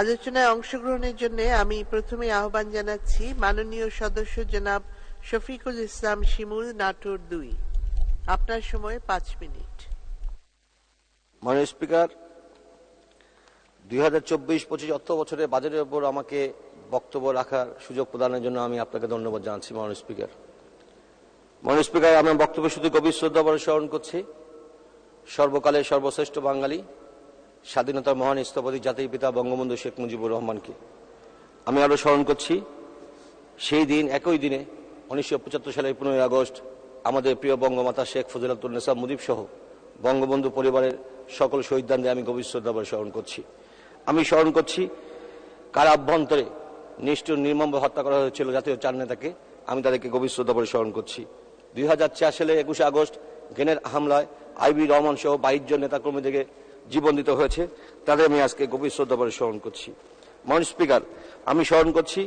আলোচনায় অংশগ্রহণের জন্য আমি প্রথমে আহ্বান জানাচ্ছি মাননীয় সদস্য জনাব শফিকুল ইসলাম শিমুল, নাটোর দুই। আপনার সময় পাঁচ মিনিট। মাননীয় স্পিকার, দুই হাজার চব্বিশ পঁচিশ অর্থ বছরের বাজেটের উপর আমাকে বক্তব্য রাখার সুযোগ প্রদানের জন্য আমি আপনাকে ধন্যবাদ জানাচ্ছি, মাননীয় স্পিকার। মাননীয় স্পিকার আমার বক্তব্য শুধু গভীর শ্রদ্ধা স্মরণ করছি। সর্বকালের সর্বশ্রেষ্ঠ বাঙালি স্বাধীনতার মহান স্থপতি জাতির পিতা বঙ্গবন্ধু শেখ মুজিবুর রহমানকে। আমি আরও স্মরণ করছি, সেই দিন, একই দিনে, উনিশশো পঁচাত্তর সালের পনেরোই আগস্ট, আমাদের প্রিয় বঙ্গমাতা শেখ ফজিলাতুন্নেসা মুজিব সহ বঙ্গবন্ধু পরিবারের সকল শহীদদানদের আমি গভীর শ্রদ্ধাভরে স্মরণ করছি। আমি স্মরণ করছি, কার অভ্যন্তরে নিষ্ঠুর, নির্মমভাবে হত্যা করা হয়েছিল জাতীয় চার নেতাকে, আমি তাদেরকে গভীর শ্রদ্ধাভরে স্মরণ করছি। দুই হাজার চার সালে একুশে আগস্ট গেনের হামলায় আইবি রহমান সহ বাইশ জন নেতাকর্মীদেরকে জীবন দিতে হয়েছে, তাদের আমি আজকে গভীর শ্রদ্ধাভরে স্মরণ করছি। মাননীয় স্পিকার, আমি স্মরণ করছি,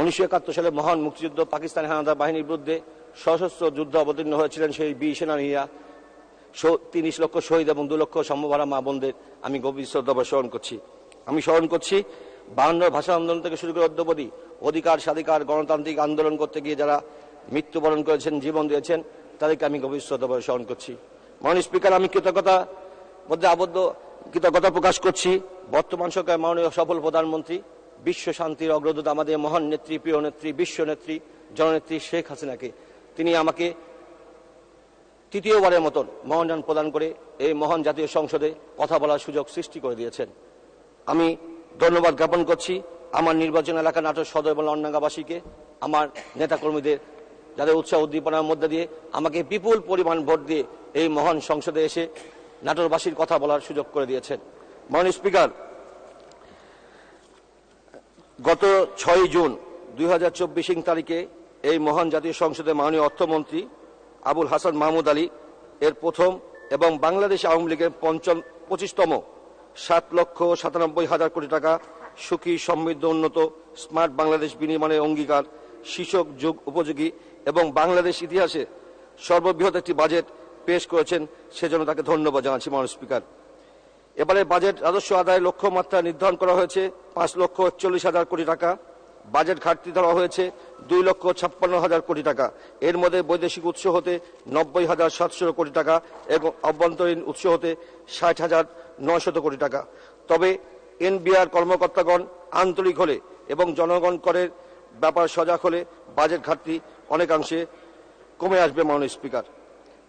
উনিশশো একাত্তর সালে মহান মুক্তিযুদ্ধ পাকিস্তানি হানাদার বাহিনীর বিরুদ্ধে সশস্ত্র যুদ্ধ অবতীর্ণ হয়েছিলেন সেই বীর সেনানীরা তিরিশ লক্ষ শহীদ এবং দু লক্ষ সম্ভবহারা মা বোনদের আমি গভীর শ্রদ্ধা স্মরণ করছি। আমি স্মরণ করছি বাহান্ন ভাষা আন্দোলন থেকে শুরু করে অদ্যবধি অধিকার, স্বাধিকার, গণতান্ত্রিক আন্দোলন করতে গিয়ে যারা মৃত্যুবরণ করেছেন, জীবন দিয়েছেন, তাদেরকে আমি গভীর শ্রদ্ধা স্মরণ করছি। মাননীয় স্পিকার, আমি কৃতজ্ঞতা মধ্যে আবদ্ধ, কৃতজ্ঞতা প্রকাশ করছি। বর্তমান সরকার মাননীয় সফল প্রধানমন্ত্রী, বিশ্ব শান্তির অগ্রদূত, আমাদের মহান নেত্রী, প্রিয় নেত্রী, বিশ্ব নেত্রী, জননেত্রী শেখ হাসিনাকে। তিনি আমাকে তৃতীয়বারের মতন মহান প্রদান করে এই মহান জাতীয় সংসদে কথা বলার সুযোগ সৃষ্টি করে দিয়েছেন। আমি ধন্যবাদ জ্ঞাপন করছি আমার নির্বাচন এলাকা নাটোর সদর এবং লন্ডাঙ্গাবাসীকে আমার নেতাকর্মীদের, যাদের উৎসাহ উদ্দীপনার মধ্যে দিয়ে আমাকে বিপুল পরিমাণ ভোট দিয়ে এই মহান সংসদে এসে নাটোরবাসীর কথা বলার সুযোগ করে দিয়েছেন। মাননীয় স্পিকার, গত ছয় জুন দুই হাজার চব্বিশ তারিখে এই মহান জাতীয় সংসদে মাননীয় অর্থমন্ত্রী আবুল হাসান মাহমুদ আলী এর প্রথম এবং বাংলাদেশ আওয়ামী লীগের পঞ্চম, পঁচিশতম সাত লক্ষ সাতানব্বই হাজার কোটি টাকা সুখী, সমৃদ্ধ, উন্নত, স্মার্ট বাংলাদেশ বিনির্মাণের অঙ্গীকার, শীর্ষক যুগ উপযোগী এবং বাংলাদেশ ইতিহাসে সর্ববৃহৎ একটি বাজেট পেশ করেছেন, সেজন্য তাকে ধন্যবাদ জানাচ্ছি, মাননীয় স্পিকার। এবারে বাজেট রাজস্ব আদায়ের লক্ষ্যমাত্রা নির্ধারণ করা হয়েছে, পাঁচ লক্ষ একচল্লিশ হাজার কোটি টাকা। বাজেট ঘাটতি ধরা হয়েছে, দুই লক্ষ ছাপ্পান্ন হাজার কোটি টাকা। এর মধ্যে বৈদেশিক উৎস হতে নব্বই হাজার সাতশো কোটি টাকা এবং অভ্যন্তরীণ উৎস হতে ষাট হাজার নয়শত কোটি টাকা। তবে এনবিআর কর্মকর্তাগণ আন্তরিক হলে এবং জনগণ করের ব্যাপার সজাগ হলে বাজেট ঘাটতি অনেকাংশে কমে আসবে, মাননীয় স্পিকার।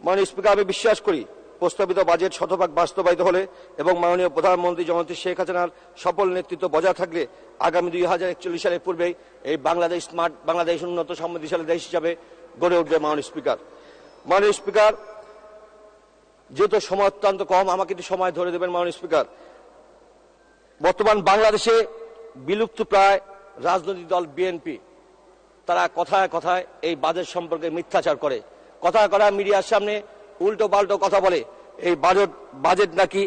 মাননীয় স্পিকার, আমি বিশ্বাস করি প্রস্তাবিত বাজেট শতভাগ বাস্তবায়িত হলে এবং মাননীয় প্রধানমন্ত্রী জননেত্রী শেখ হাসিনার সফল নেতৃত্ব বজায় থাকলে আগামী দুই হাজার একচল্লিশ সালের পূর্বেই এই বাংলাদেশ স্মার্ট, বাংলাদেশ উন্নত, সমৃদ্ধিশালী দেশ হিসাবে গড়ে উঠবে মাননীয় স্পিকার। মাননীয় স্পিকার, যেহেতু সময় অত্যন্ত কম, আমাকে একটু সময় ধরে দেবেন মাননীয় স্পিকার। বর্তমান বাংলাদেশে বিলুপ্ত প্রায় রাজনৈতিক দল বিএনপি। তারা কথায় কথায় এই বাজেট সম্পর্কে মিথ্যাচার করে। কথায় কথায় মিডিয়ার সামনে উল্টো পাল্টো কথা বলে। এই বাজেট বাজেট নাকি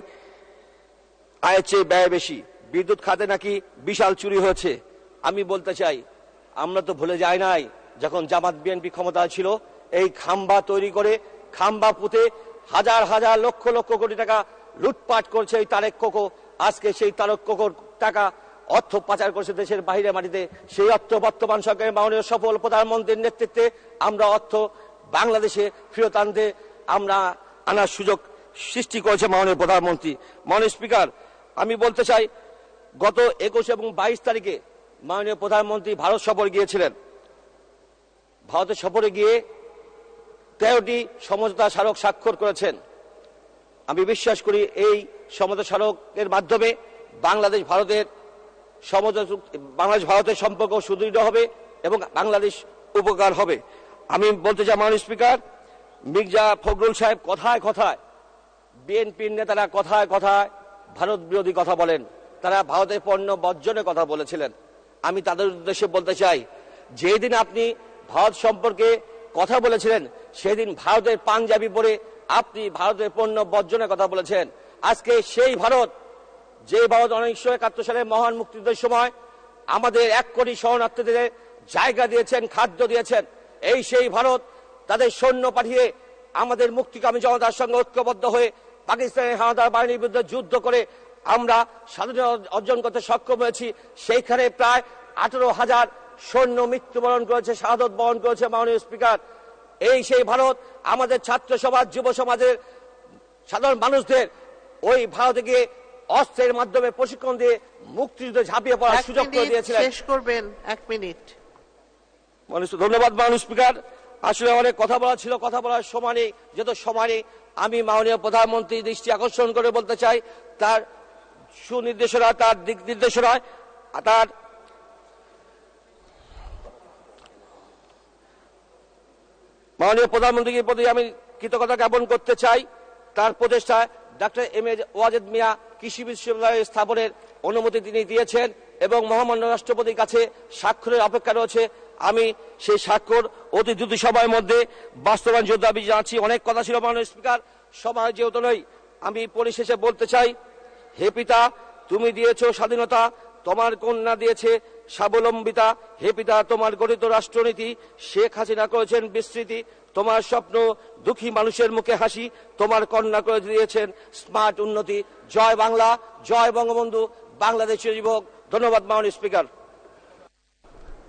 আয়ের চেয়ে ব্যয় বেশি। বিদ্যুৎ খাতে নাকি বিশাল চুরি হয়েছে। আমি বলতে চাই, আমরা তো ভুলে যাই নাই, যখন জামাত বিএনপি ক্ষমতা ছিল, এই খাম্বা তৈরি করে, খাম্বা পুঁতে হাজার হাজার, লক্ষ লক্ষ কোটি টাকা লুটপাট করছে এই তারেক কোকো। আজকে সেই তারক কোকোর টাকা অর্থ পাচার করছে দেশের বাহিরে মাটিতে। সেই অর্থ বর্তমান সরকারের মাননীয় সফল প্রধানমন্ত্রীর নেতৃত্বে আমরা অর্থ বাংলাদেশে ফেরত আনতে আমরা আনার সুযোগ সৃষ্টি করেছে মাননীয় প্রধানমন্ত্রী। মাননীয় স্পিকার, আমি বলতে চাই, গত একুশ এবং বাইশ তারিখে মাননীয় প্রধানমন্ত্রী ভারত সফর গিয়েছিলেন। ভারতের সফরে গিয়ে তেরোটি সমঝোতা স্মারক স্বাক্ষর করেছেন। আমি বিশ্বাস করি এই সমঝোতা স্মারকের মাধ্যমে বাংলাদেশ ভারতের সমঝোতা বাংলাদেশ ভারতের সম্পর্ক সুদৃঢ় হবে এবং বাংলাদেশ উপকার হবে। আমি বলতে চাই, মাননীয় স্পিকার, মির্জা ফখরুল সাহেব কথায় কথায়, বিএনপির নেতারা কথায় কথায় ভারত বিরোধী কথা বলেন। তারা ভারতের পণ্য বর্জনের কথা বলেছিলেন। আমি তাদের উদ্দেশ্যে বলতে চাই, যেদিন আপনি ভারত সম্পর্কে কথা বলেছিলেন, সেদিন ভারতের পাঞ্জাবি পরে আপনি ভারতের পণ্য বর্জনের কথা বলেছেন। আজকে সেই ভারত, যে ভারত উনিশশো একাত্তর সালে মহান মুক্তিযুদ্ধের সময় আমাদের এক কোটি শরণার্থীদের জায়গা দিয়েছেন, খাদ্য দিয়েছেন এই সেই ভারত তাদের সৈন্য পাঠিয়ে আমাদের মুক্তিকামী জনতার সঙ্গে ঐক্যবদ্ধ হয়ে পাকিস্তানের হানাদার বাহিনীর বিরুদ্ধে যুদ্ধ করে আমরা স্বাধীনতা অর্জন করতে সক্ষম হয়েছি। সেইখানে প্রায় আঠারো হাজার সৈন্য মৃত্যুবরণ করেছে শাহাদত বরণ করেছে মাননীয় স্পিকার। এই সেই ভারত আমাদের ছাত্র সমাজ যুব সমাজের সাধারণ মানুষদের ওই ভারতে গিয়ে অস্ত্রের মাধ্যমে প্রশিক্ষণ দিয়ে মুক্তিযুদ্ধে ঝাঁপিয়ে পড়ার সুযোগ করে দিয়েছিলেন। শেষ করবেন এক মিনিট। মানুষ ধন্যবাদ মানুষ স্পিকার। আসলে অনেক কথা বলা ছিল, কথা বলার যেহেতু সময় নেই, আমি মাননীয় প্রধানমন্ত্রী দৃষ্টি আকর্ষণ করে বলতে চাই, তার সুনির্দেশনা, তার দিক নির্দেশনায় তার মাননীয় প্রধানমন্ত্রীর প্রতি আমি কৃতজ্ঞতা জ্ঞাপন করতে চাই। তার প্রচেষ্টায় doctor M A Wazed Miah কৃষি বিশ্ববিদ্যালয় স্থাপনের অনুমতি তিনি দিয়েছেন এবং মহামান্য রাষ্ট্রপতির কাছে স্বাক্ষরের অপেক্ষা রয়েছে। আমি সেই স্বাক্ষর অতি দ্রুত সময়ের মধ্যে বাস্তবায়ন যোদ্ধা দাবি জানাচ্ছি, অনেক কথা ছিল মাননীয় স্পিকার সময় যেহেতু নয়, আমি পরিশেষে বলতে চাই, হে পিতা, তুমি দিয়েছ স্বাধীনতা, তোমার কন্যা দিয়েছে স্বাবলম্বিতা, হে পিতা, তোমার গঠিত রাষ্ট্রনীতি, শেখ হাসিনা করেছেন বিস্তৃতি, তোমার স্বপ্ন দুঃখী মানুষের মুখে হাসি, তোমার কন্যা করে দিয়েছেন স্মার্ট উন্নতি। জয় বাংলা, জয় বঙ্গবন্ধু বাংলাদেশের যুবক ধন্যবাদ মাননীয় স্পিকার।